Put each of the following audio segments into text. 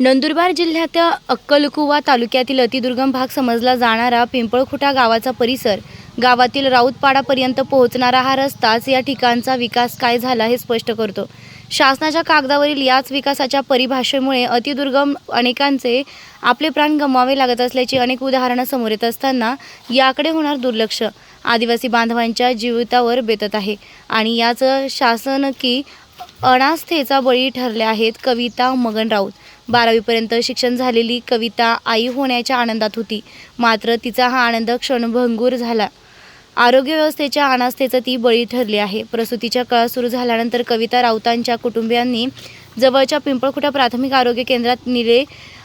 नंदुरबार जिल्ह्याच्या अक्कलकुवा तालुक्यातील अतिदुर्गम भाग समजला जाणारा पिंपळखुटा गावाचा परिसर गावातील राऊतपाडापर्यंत पोहोचणारा हा रस्ताच या ठिकाणचा विकास काय झाला हे स्पष्ट करतो. शासनाच्या कागदावरील याच विकासाच्या परिभाषेमुळे अतिदुर्गम अनेकांचे आपले प्राण गमवावे लागत असल्याची अनेक उदाहरणं समोर येत असताना याकडे होणार दुर्लक्ष. आदिवासी बांधवांच्या जीवितावर बेतत आहे. आणि याच शासन की अनास्थेचा बळी ठरल्या आहेत कविता मगन राऊत. बारावीपर्यंत शिक्षण झालेली कविता आई होण्याच्या आनंदात होती. मात्र तिचा हा आनंद क्षणभंगूर झाला. आरोग्य व्यवस्थेच्या अनास्थेचं ती बळी ठरली आहे. प्रसूतीच्या काळ सुरू झाल्यानंतर कविता राऊतांच्या कुटुंबियांनी जवळच्या पिंपळखुटा प्राथमिक आरोग्य केंद्रात नेले.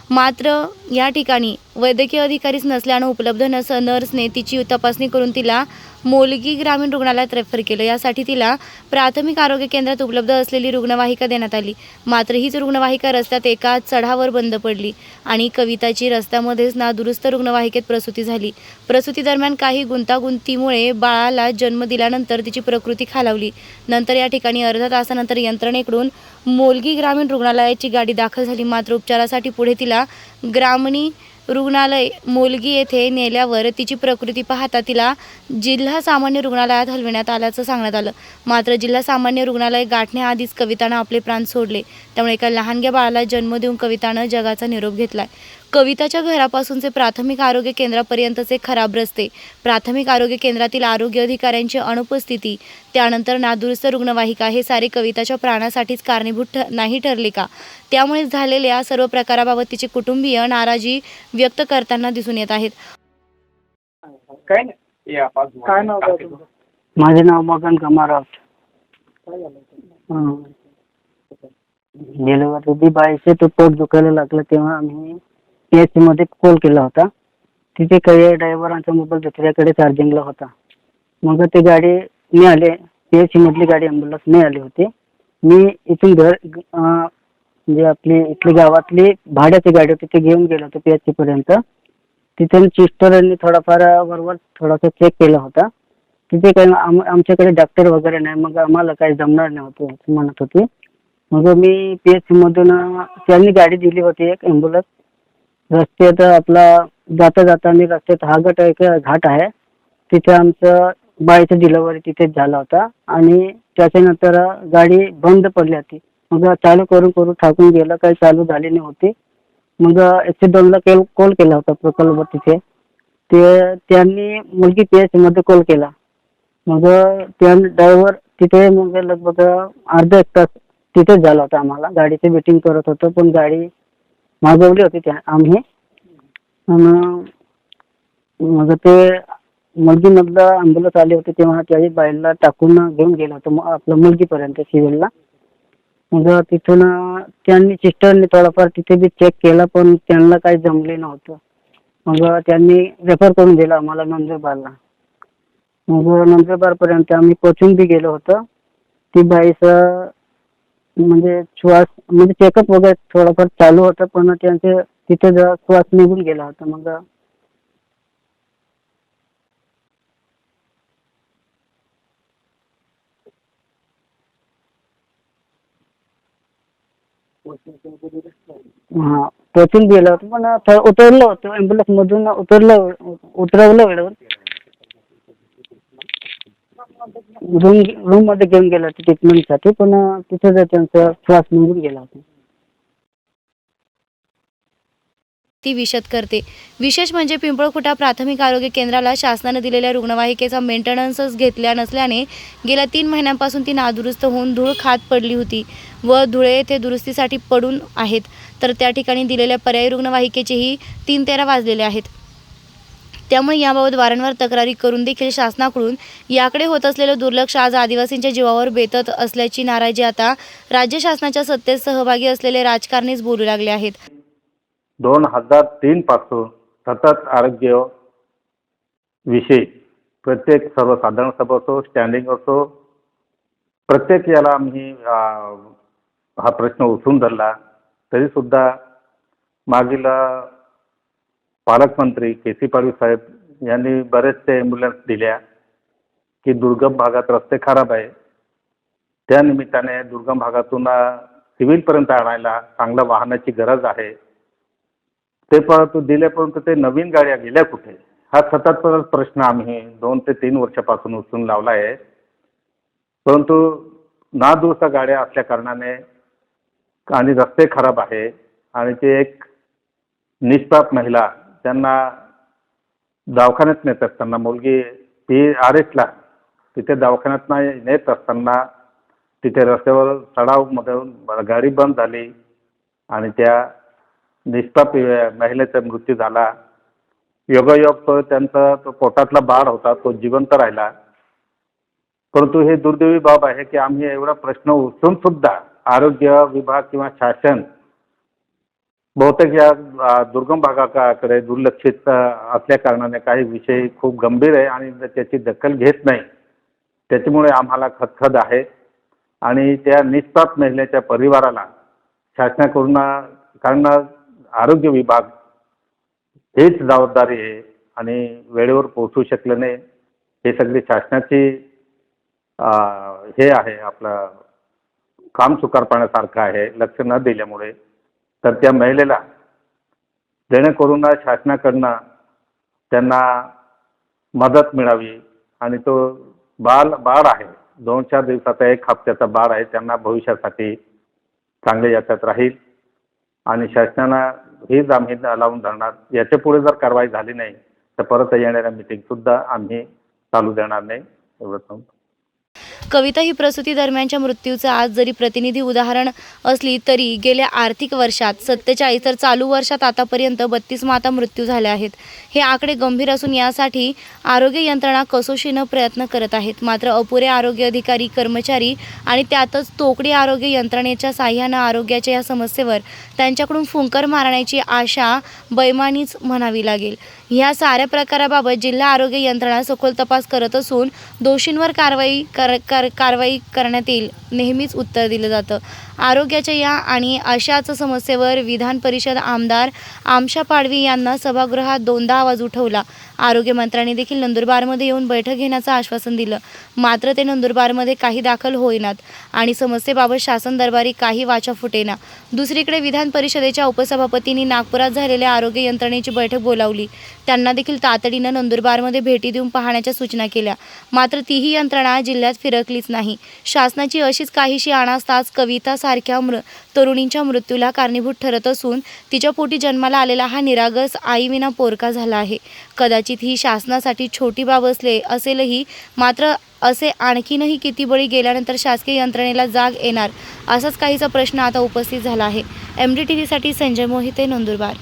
मात्र या ठिकाणी वैद्यकीय अधिकारीच नसल्यानं उपलब्ध नस नर्सने तिची तपासणी करून तिला मोलगी ग्रामीण रुग्णालयात रेफर केलं. यासाठी तिला प्राथमिक आरोग्य केंद्रात उपलब्ध असलेली रुग्णवाहिका देण्यात आली. मात्र हीच रुग्णवाहिका रस्त्यात एका चढावर बंद पडली आणि कविताची रस्त्यामध्येच नादुरुस्त रुग्णवाहिकेत प्रसूती झाली. प्रसूती दरम्यान काही गुंतागुंतीमुळे बाळाला जन्म दिल्यानंतर तिची प्रकृती खालावली. नंतर या ठिकाणी अर्धा तासानंतर यंत्रणेकडून मोलगी ग्रामीण रुग्णालयाची गाडी दाखल झाली. मात्र उपचारासाठी पुढे तिला ग्रामणी रुग्णालय मोलगी येथे नेल्यावर तिची प्रकृती पाहता तिला जिल्हा सामान्य रुग्णालयात हलविण्यात आल्याचं सांगण्यात आलं. मात्र जिल्हा सामान्य रुग्णालय गाठण्याआधीच कवितानं आपले प्राण सोडले. त्यामुळे एका लहानग्या बाळाला जन्म देऊन कवितानं जगाचा निरोप घेतलाय. कविताच्या घरापासूनचे प्राथमिक आरोग्य केंद्रापर्यंतचे खराब रस्ते प्राथमिक आरोग्य केंद्रातील आरोग्य अधिकाऱ्यांची अनुपस्थिती त्यानंतर नादुरुस्त रुग्णवाहिका हे सारे कविताच्या प्राणासाठीच कारणीभूत ठ नाही ठरले का? त्यामुळे झालेल्या सर्व प्रकाराबाबत तिचे कुटुंबीय नाराजी व्यक्त करताना दिसून येत आहेत. काय नाव? माझे नाव मगन हं. गेल्या वर्षी बाईचे तो पोट दुखायला लागलं तेव्हा आम्ही पी एच मध्ये कॉल केला होता. तिथे काही ड्रायव्हरांचा मोबाईल दुसऱ्याकडे चार्जिंगला होता. मग ते गाडी मी आले पी मधली गाडी ॲम्ब्युलन्स नाही आली होती. मी इथून घर जे म्हणजे आपली इथली गावातली भाड्याची गाडी होती ती घेऊन गेलो होतो पी एच पर्यंत. तिथे सिस्टरांनी थोडाफार बरोबर थोडासा चेक केला होता. तिथे काही आम आमच्याकडे डॉक्टर वगैरे नाही. मग आम्हाला काही जमणार नव्हतं असं म्हणत होते. मग मी पी एच सीमधून त्यांनी गाडी दिली होती एक ॲम्ब्युलन्स रस्त्यात आपला जाता जाताना रस्त्यात हा गट एक घाट आहे. तिथे आमचं बाईचं डिलिव्हरी तिथेच झाला होता. आणि त्याच्यानंतर गाडी बंद पडली होती. मग चालू करून करून थाकून गेलं काही चालू झाली नाही होती. मग एकशे दोनला केल कॉल केला होता प्रकल्प तिथे. ते त्यांनी मुलगी पी एसमध्ये कॉल केला. मग त्या ड्रायव्हर तिथे मग लगभग अर्धा एक तास तिथेच झाला होता आम्हाला. गाडीचं वेटिंग करत होतो पण गाडी मागवली होती त्या आम्ही. मग ते मुलगीमधलं अंबुलन्स आले होते तेव्हा त्याही बाईला टाकून घेऊन गेला होता आपलं मुलगीपर्यंत सिव्हिलला मग तिथून त्यांनी सिस्टरनी थोडाफार तिथे बी चेक केला पण त्यांना काही जमले नव्हतं. मग त्यांनी रेफर करून दिला आम्हाला नंदुरबारला. मग नंदुरबारपर्यंत आम्ही पोचून बी गेलो होतो. ती बाईचं म्हणजे श्वास म्हणजे चेकअप वगैरे थोडंफार चालू होतं पण त्यांचे तिथे जरा श्वास निघून गेला होता मग हा पोचून गेलो होतो पण थोडं होतं होतो ॲम्ब्युलन्स मधून उतरलं उतरवलं वेळेवर. रूम रूममध्ये घेऊन गेला होता ट्रीटमेंटसाठी पण तिथे जर त्यांचा श्वास निघून गेला होता. ती विशद करते. विशेष म्हणजे पिंपळखुटा प्राथमिक आरोग्य केंद्राला शासनानं दिलेल्या रुग्णवाहिकेचा मेंटेनन्सच घेतल्या नसल्याने गेल्या तीन महिन्यांपासून ती नादुरुस्त होऊन धूळ खात पडली होती व धुळे येथे दुरुस्तीसाठी पडून आहेत. तर त्या ठिकाणी दिलेल्या पर्यायी रुग्णवाहिकेचेही तीन तेरा वाजलेले आहेत. त्यामुळे याबाबत वारंवार तक्रारी करून देखील शासनाकडून याकडे होत असलेलं दुर्लक्ष आज आदिवासींच्या जीवावर बेतत असल्याची नाराजी आता राज्य शासनाच्या सत्तेत सहभागी असलेले राजकारणीच बोलू लागले आहेत. दोन हजार तीन पासून सतत आरोग्य विषयी प्रत्येक सर्वसाधारण सभा असो स्टँडिंग असो प्रत्येक याला आम्ही हा प्रश्न उचलून धरला. तरी सुद्धा मागील पालकमंत्री के सी पाडवी साहेब यांनी बरेचसे ॲम्ब्युलन्स दिल्या की दुर्गम भागात रस्ते खराब आहे त्या निमित्ताने दुर्गम भागातून सिव्हिलपर्यंत आणायला चांगल्या वाहनाची गरज आहे. ते परंतु दिल्यापर्यंत ते नवीन गाड्या गेल्या कुठे? हा सतत परत प्रश्न आम्ही दोन ते तीन वर्षापासून उचलून लावला आहे परंतु नादुरुस्त गाड्या असल्या कारणाने आणि रस्ते खराब आहे आणि ते एक निष्पाप महिला त्यांना दवाखान्यात नेत असताना मुलगी ती आर एसला तिथे दवाखान्यात नाही नेत असताना तिथे रस्त्यावर सडावमधून गाडी बंद झाली आणि त्या निष्पाप महिलेचा मृत्यू झाला. योगायोग तो त्यांचा तो पोटातला बाळ होता तो जिवंत राहिला. परंतु हे दुर्दैवी बाब आहे की आम्ही एवढा प्रश्न उचलून सुद्धा आरोग्य विभाग किंवा शासन बहुतेक या दुर्गम भागाकडे दुर्लक्षित असल्या कारणाने काही विषय खूप गंभीर आहे आणि त्याची दखल घेत नाही. त्याच्यामुळे आम्हाला खदखद आहे. आणि त्या निष्पाप महिलेच्या परिवाराला शासनाकडून कारण आरोग्य विभाग हेच जबाबदारी आहे आणि वेळेवर पोहोचू शकलं नाही. हे सगळी शासनाची हे आहे. आपलं काम चुकारपणासारखं आहे. लक्ष न दिल्यामुळे तर त्या महिलेला जेणेकरून शासनाकडनं त्यांना मदत मिळावी आणि तो बाल बाळ आहे. दोन चार दिवसाचा एक हप्त्याचा बाळ आहे. त्यांना भविष्यासाठी चांगल्या याच्यात राहील आणि शासनानं हीच आम्ही लावून धरणार. याच्यापुढे जर कारवाई झाली नाही तर परत येणाऱ्या मिटिंगसुद्धा आम्ही चालू देणार नाही. एवढं सांगतो कविता ही प्रसूती दरम्यानच्या मृत्यूचं आज जरी प्रतिनिधी उदाहरण असली तरी गेल्या आर्थिक वर्षात सत्तेचाळीस तर चालू वर्षात आतापर्यंत बत्तीस माता मृत्यू झाल्या आहेत. हे आकडे गंभीर असून यासाठी आरोग्य यंत्रणा कसोशीनं प्रयत्न करत आहेत. मात्र अपुरे आरोग्य अधिकारी कर्मचारी आणि त्यातच तोकडी आरोग्य यंत्रणेच्या साह्यानं आरोग्याच्या या समस्येवर त्यांच्याकडून फुंकर मारण्याची आशा बैमानीच म्हणावी लागेल. ह्या साऱ्या प्रकाराबाबत जिल्हा आरोग्य यंत्रणा सखोल तपास करत असून दोषींवर कारवाई कर, कर कारवाई करण्यात येईल नेहमीच उत्तर दिलं जातं. आरोग्याच्या या आणि अशाच समस्येवर विधान परिषद आमदार आमशा पाडवी यांना सभागृहात दोनदा आवाज उठवला. आरोग्यमंत्र्यांनी देखील नंदुरबारमध्ये येऊन बैठक घेण्याचं आश्वासन दिलं. मात्र ते नंदुरबारमध्ये काही दाखल होईनात आणि समस्येबाबत शासन दरबारी काही वाचा फुटेना. दुसरीकडे विधान परिषदेच्या उपसभापतींनी नागपुरात झालेल्या आरोग्य यंत्रणेची बैठक बोलावली. त्यांना देखील तातडीनं नंदुरबारमध्ये भेटी देऊन पाहण्याच्या सूचना केल्या. मात्र तीही यंत्रणा जिल्ह्यात फिरकलीच नाही. शासनाची अशीच काहीशी अनास्थाच सारख्या मृ तरुणींच्या मृत्यूला कारणीभूत ठरत असून तिच्या पोटी जन्माला आलेला हा निरागस आईविना पोरका झाला आहे. कदाचित ही शासनासाठी छोटी बाब असले असेलही मात्र असे आणखीनही किती बळी गेल्यानंतर शासकीय यंत्रणेला जाग येणार असाच काहीचा प्रश्न आता उपस्थित झाला आहे. एम डी टी व्हीसाठी संजय मोहिते नंदुरबार.